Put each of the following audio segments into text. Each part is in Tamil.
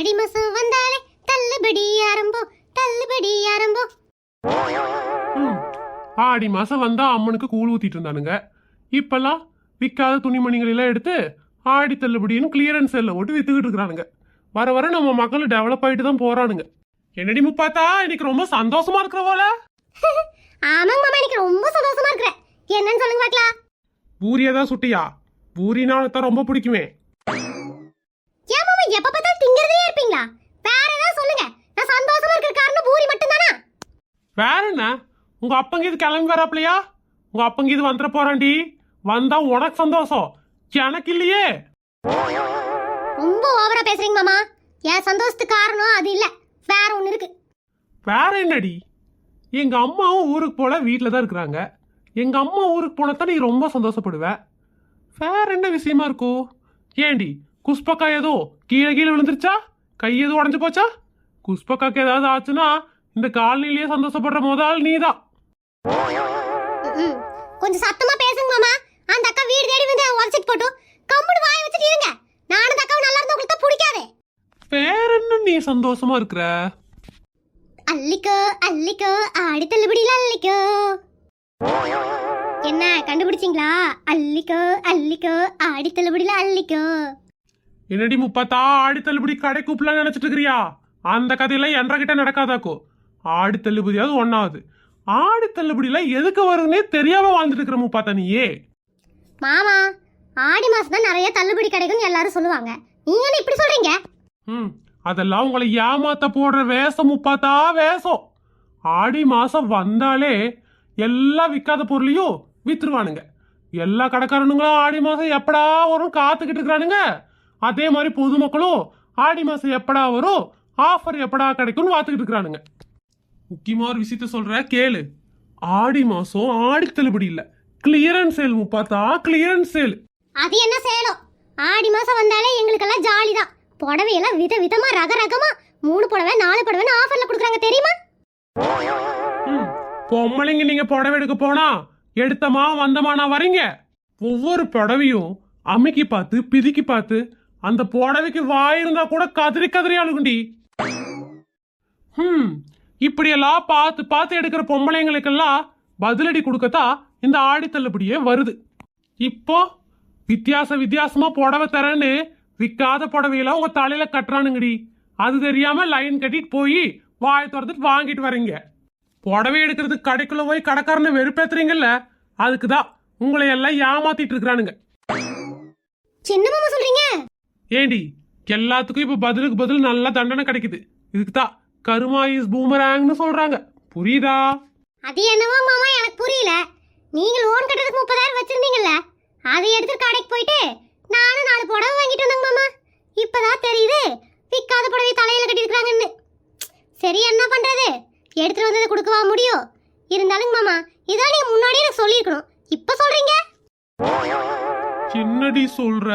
ஆடி மாசம் வந்தாலே தள்ளுபடி ஆரம்பம் தள்ளுபடி ஆரம்பம். ஆடி மாசம் வந்தா அம்மனுக்கு கூழ் ஊத்திட்டு இருந்தானுங்க. இப்பெல்லாம் விற்காத துணிமணிகள் எல்லாம் எடுத்து ஆடி தள்ளுபடின்னு கிளியரன்ஸ் செல்ல ஓட்டு வித்துக்கிட்டு இருக்கிறானுங்க. வர வர நம்ம மக்கள் டெவலப் ஆயிட்டு தான் போறானுங்க. என்னடி முப்பாத்தா இன்னைக்கு ரொம்ப சந்தோஷமா இருக்கிற போல? ஆமாங்க மாமா எனக்கு ரொம்ப சந்தோஷமா இருக்கிறேன் என்னன்னு சொல்லுங்க பார்க்கலாம். பூரியா தான் சுட்டியா? பூரினால தான் ரொம்ப பிடிக்குமே ஏன் மாமா எப்ப பார்த்தாலும் திங்கிறதே இருப்பீங்களா வேற ஏதாவது சொல்லுங்க நான் சந்தோஷமா இருக்கிற காரணம் பூரி மட்டும்தானா வேற என்ன உங்க அப்பங்க இது கிளம்பி வராப்லையா உங்க அப்பங்க இது வந்துட போறான்டி வந்தா உனக்கு சந்தோஷம். எனக்கு இல்லையே. ரொம்ப ஓவரா பேசுறீங்க மாமா. என் சந்தோஷத்துக்கு காரணம் அது இல்ல. வேற ஒண்ணு இருக்கு. வேற என்னடி? எங்க அம்மாவும் ஊருக்கு போல வீட்டில் தான் இருக்கிறாங்க. எங்க அம்மா ஊருக்கு போனதான் நீ ரொம்ப சந்தோஷப்படுவ. வேற என்ன விஷயமா இருக்கும் ஏண்டி குஷ்பக்கா ஏதோ கீழே கீழே விழுந்துருச்சா? கை எதுவும் உடஞ்சு போச்சா? குஷ்பக்காக்கு ஏதாவது ஆச்சுன்னா இந்த காலனிலேயே சந்தோஷப்படுற முதல் நீதான். கொஞ்சம் சத்தமா பேசுங்க மாமா. அந்த அக்கா வீடு தேடி வந்து உடச்சிட்டு போட்டும். கம்முனு வாய் வச்சுட்டு இருங்க. நானும் அந்த அக்காவும் நல்லா இருந்தா உங்களுக்கு பிடிக்காதே. வேற என்ன நீ சந்தோஷமா இருக்கிற? அல்லிக்கோ அல்லிக்கோ ஆடி தள்ளுபடியில அல்லிக்கோ என்ன கண்டுபிடிச்சிங்களா? அல்லிக்கோ அல்லிக்கோ ஆடி தள்ளுபடியில அல்லிக்கோ என்னடி முப்பத்தா ஆடி தள்ளுபடி கடை கூப்பிடலாம் நினைச்சிட்டு இருக்கிறியா? அந்த கதையெல்லாம் என்ற கிட்ட நடக்காதாக்கோ? ஆடி தள்ளுபடியாவது ஒன்னாவது ஆடி தள்ளுபடியில எதுக்கு வருதுன்னே தெரியாம வாழ்ந்துட்டு இருக்கிற முப்பாத்தா நீயே. மாமா ஆடி மாசம் தான் நிறைய தள்ளுபடி கிடைக்கும்னு எல்லாரும் சொல்லுவாங்க. நீங்க என்ன இப்படி சொல்றீங்க? ம் அதெல்லாம் உங்களை ஏமாத்த போடுற வேஷம் முப்பாத்தா வேஷம். ஆடி மாசம் வந்தாலே எல்லா விற்காத பொருளையும் வித்துருவானுங்க. எல்லா கடைக்காரனுங்களும் ஆடி மாசம் எப்படா வரும் காத்துக்கிட்டு இருக்கிறானுங்க. அதே மாதிரி பொதுமக்களும் ஆடி மாசம் எப்படா வரும் ஆஃபர் எப்படா கிடைக்கும்னு பார்த்துக்கிட்டு இருக்கிறானுங்க. முக்கியமா ஒரு விஷயத்த சொல்ற கேளு. ஆடி மாசம் ஆடி தள்ளுபடி இல்ல. கிளியரன்ஸ் சேல் முப்பாத்தா கிளியரன்ஸ் சேல் அது என்ன சேலம்? ஆடி மாசம் வந்தாலே எங்களுக்கெல்லாம் ஜாலி தான் புடவையெல்லாம் வித விதமா ரக ரகமா மூணு புடவை நாலு புடவைன்னு ஆஃபர்ல கொடுக்குறாங்க தெரியுமா. பொம்பளைங்க நீங்க புடவை எடுக்க போனா எடுத்தமா வந்தமானா வரீங்க? ஒவ்வொரு புடவையும் அமுக்கி பார்த்து பிதுக்கி பார்த்து அந்த புடவைக்கு வாய் இருந்தா கூட கதறி கதறி அழுகுண்டி. ம் இப்படியெல்லாம் பார்த்து பார்த்து எடுக்கிற பொம்பளைங்களுக்கெல்லாம் பதிலடி கொடுக்கத்தான் இந்த ஆடி தள்ளுபடியே வருது. இப்போ வித்தியாச வித்தியாசமா புடவை தரேன்னு விற்காத புடவையெல்லாம் உங்க தலையில கட்டுறானுங்கடி. அது தெரியாம லைன் கட்டிட்டு போய் வாய் திறந்துட்டு வாங்கிட்டு வரீங்க. புடவை எடுக்கிறதுக்கு கடைக்குள்ள போய் கடைக்காரனை வெறுப்பேத்துறீங்கல்ல அதுக்கு தான் உங்களை எல்லாம் ஏமாத்திட்டு இருக்கிறானுங்க. சொல்றீங்க? ஏண்டி எல்லாத்துக்கும் இப்ப பதிலுக்கு பதில் நல்ல தண்டனை கிடைக்குது. இதுக்கு தான் கருமாயிஸ் பூமராங்னு சொல்றாங்க. புரியுதா? அது என்னவோ மாமா எனக்கு புரியல. நீங்க லோன் கட்டுறதுக்கு முப்பதாயிரம் வச்சிருந்தீங்கல்ல? அதை எடுத்துட்டு கடைக்கு போயிட்டு நானும் நாலு புடவை வாங்கிட்டு வந்தேங்க மாமா. இப்பதான் தெரியுது விற்காத புடவை தலையில கட்டியிருக்காங்கன்னு சரி என்ன பண்றது? எடுத்துட்டு வந்ததை கொடுக்கவா முடியும் இருந்தாலும் மாமா இதான் நீங்க முன்னாடியே எனக்கு சொல்லியிருக்கணும். இப்ப சொல்றீங்க? என்னடி சொல்ற?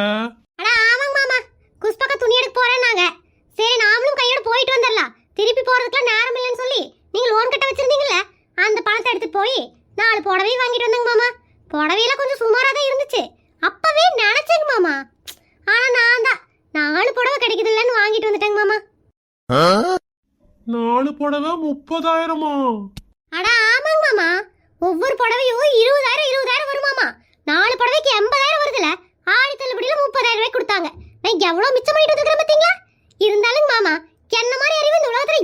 அட ஆமாங்க மாமா. குஸ்பக்கா துணி எடுக்க போறேன்னாங்க. சரி நாமளும் கையோட போயிட்டு வந்துடலாம். திருப்பி போறதுக்குலாம் நேரம் இல்லைன்னு சொல்லி நீங்க லோன் கட்ட வச்சிருந்தீங்கல்ல அந்த பணத்தை எடுத்துட்டு போய் நாலு புடவையும் வாங்கிட்டு வந்தேங்க மாமா. புடவையெல்லாம் கொஞ்சம் சுமாரா தான் இருந்துச்சு. அப்பவே நினைச்சேங்க மாமா. ஆனா நான் தான். நாலு புடவை கிடைக்குதுல்லன்னு வாங்கிட்டு வந்துட்டேங்க மாமா. நாலு புடவை முப்பதாயிரமா? அட ஆமாங்க மாமா. ஒவ்வொரு புடவையும் இருபதாயிரம் இருபதாயிரம் வருமாமா நாலு புடவைக்கு எண்பதாயிரம் வருதுல ஆடி தள்ளுபடியில முப்பதாயிரம் ரூபாய் கொடுத்தாங்க நான் எவ்வளவு மிச்சம் பண்ணிட்டு வந்துக்கிறேன் பாத்தீங்களா இருந்தாலும் மாமா என்ன மாதிரி அறிவு இந்த உலகத்துல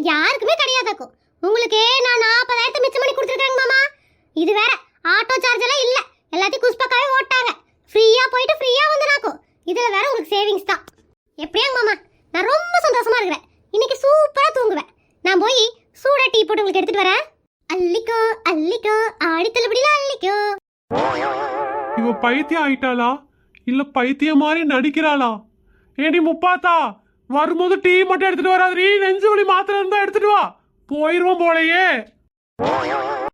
யாருக்குமே கிடையாதாக்கும் உங்களுக்கு நான் நாற்பதாயிரத்தை மிச்சம் பண்ணி கொடுத்துருக்கேங்க மாமா. இது வேற ஆட்டோ சார்ஜ் எல்லாம் இல்ல. எல்லாத்தையும் குஸ்பக்காவே ஓட்டாங்க. ஃப்ரீயா போயிட்டு ஃப்ரீயா வந்துனாக்கும் இதுல வேற உங்களுக்கு சேவிங்ஸ் தான். எப்படியாங்க மாமா? நான் ரொம்ப சந்தோஷமா இருக்கிறேன். இன்னைக்கு சூப்பரா தூங்குவேன். நான் போய் சூடா டீ போட்டு உங்களுக்கு எடுத்துட்டு வரேன். அல்லிக்கோ அல்லிக்கோ ஆடி தள்ளுபடியில அல்லிக்கோ இவ பைத்தியம் ஆயிட்டாளா? இல்ல பைத்தியம் மாதிரி நடிக்கிறாளா? ஏடி முப்பாத்தா? வரும்போது டீ மட்டும் எடுத்துட்டு வராதீ நெஞ்சு வலி மாத்திரை இருந்தா எடுத்துட்டு வா. போயிருவோம் போலயே.